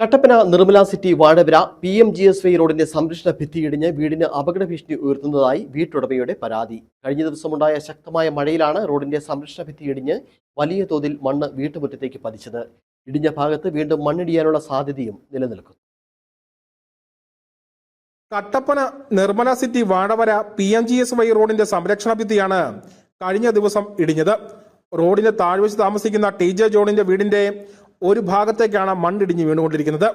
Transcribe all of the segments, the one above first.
Kattappana Nirmala city Vazhavara P M G S Y റോഡിന്റെ സംരക്ഷണ ഭിത്തിയിടിഞ്ഞ് വീടിന് അപകട ഭീഷണി ഉയർത്തുന്നതായി വീട്ടുടമയുടെ പരാതി. കഴിഞ്ഞ ദിവസമുണ്ടായ ശക്തമായ മഴയിലാണ് റോഡിന്റെ സംരക്ഷണ ഭിത്തിയിടിഞ്ഞ് വലിയ തോതിൽ മണ്ണ് വീട്ടുമുറ്റത്തേക്ക് പതിച്ചത്. ഇടിഞ്ഞ ഭാഗത്ത് വീണ്ടും മണ്ണിടിയാനുള്ള സാധ്യതയും നിലനിൽക്കുന്നു. Kattappana Nirmala city Vadavara P M G S Y റോഡിന്റെ സംരക്ഷണ ഭിത്തിയാണ് കഴിഞ്ഞ ദിവസം ഇടിഞ്ഞത്. റോഡിന്റെ താഴ്വശത്ത് താമസിക്കുന്ന ടി ജെ ജോണിന്റെ വീടിന്റെ ഒരു ഭാഗത്തേക്കാണ് മണ്ണിടിഞ്ഞ് വീണുകൊണ്ടിരിക്കുന്നത്.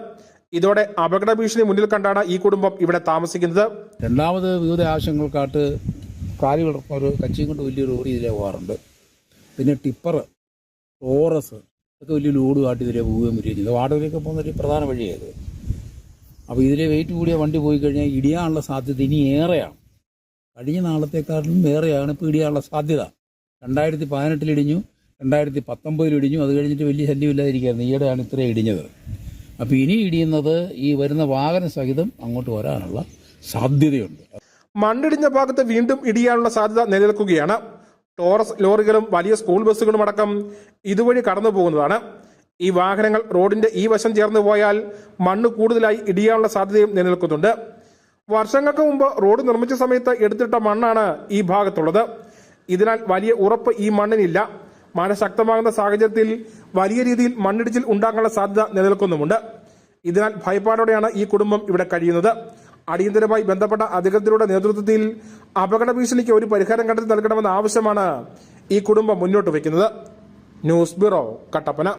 ഇതോടെ അപകട ഭീഷണി മുന്നിൽ കണ്ടാണ് ഈ കുടുംബം ഇവിടെ താമസിക്കുന്നത്. രണ്ടാമത് വിവിധ ആവശ്യങ്ങൾക്കായിട്ട് കാലുകൾ ഒരു കച്ചിയും കൊണ്ട് വലിയ ലോറി ഇതിലെ പോകാറുണ്ട്. പിന്നെ ടിപ്പർ ടോറസ് ഒക്കെ വലിയ ലോഡുമായിട്ട് ഇതിലെ പോവുകയും വരികയും ചെയ്തു. വാടകയിലേക്ക് പോകുന്ന ഒരു പ്രധാന വഴിയായത് അപ്പോൾ ഇതിലെ വെയിറ്റ് കൂടിയ വണ്ടി പോയി കഴിഞ്ഞാൽ ഇടിയാനുള്ള സാധ്യത ഇനി ഏറെയാണ്. കഴിഞ്ഞ നാളത്തെക്കാട്ടിലും ഏറെയാണ് ഇപ്പോൾ ഇടിയാനുള്ള സാധ്യത. രണ്ടായിരത്തി പതിനെട്ടിൽ ഇടിഞ്ഞു. രണ്ടായിരത്തി പത്തൊമ്പതിൽ ഇടിഞ്ഞു. അത് കഴിഞ്ഞിട്ട് വലിയ ശല്യമില്ലാതിരിക്കുകയായിരുന്നു ഈയിടെയാണ് ഇത്രയും ഇടിഞ്ഞത്. അപ്പോൾ ഇനി ഇടിയുന്നത് ഈ വരുന്ന വാഹന സഹിതം അങ്ങോട്ട് വരാനുള്ള സാധ്യതയുണ്ട്. മണ്ണിടിഞ്ഞ ഭാഗത്ത് വീണ്ടും ഇടിയാനുള്ള സാധ്യത നിലനിൽക്കുകയാണ്. ടോറസ് ലോറികളും വലിയ സ്കൂൾ ബസ്സുകളും അടക്കം ഇതുവഴി കടന്നു പോകുന്നതാണ്. ഈ വാഹനങ്ങൾ റോഡിന്റെ ഈ വശം ചേർന്ന് പോയാൽ മണ്ണ് കൂടുതലായി ഇടിയാനുള്ള സാധ്യതയും നിലനിൽക്കുന്നുണ്ട്. വർഷങ്ങൾക്ക് മുമ്പ് റോഡ് നിർമ്മിച്ച സമയത്ത് എടുത്തിട്ട മണ്ണാണ് ഈ ഭാഗത്തുള്ളത്. ഇതിനാൽ വലിയ ഉറപ്പ് ഈ മണ്ണിനില്ല. മഴ ശക്തമാകുന്ന സാഹചര്യത്തിൽ വലിയ രീതിയിൽ മണ്ണിടിച്ചിൽ ഉണ്ടാകാനുള്ള സാധ്യത നിലനിൽക്കുന്നുമുണ്ട്. ഇതിനാൽ ഭയപ്പാടോടെയാണ് ഈ കുടുംബം ഇവിടെ കഴിയുന്നത്. അടിയന്തരമായി ബന്ധപ്പെട്ട അധികൃതരുടെ നേതൃത്വത്തിൽ അപകട ഭീഷണിക്ക് ഒരു പരിഹാരം കണ്ടെത്തി നൽകണമെന്ന ആവശ്യമാണ് ഈ കുടുംബം മുന്നോട്ട് വയ്ക്കുന്നത്. News bureau Kattappana.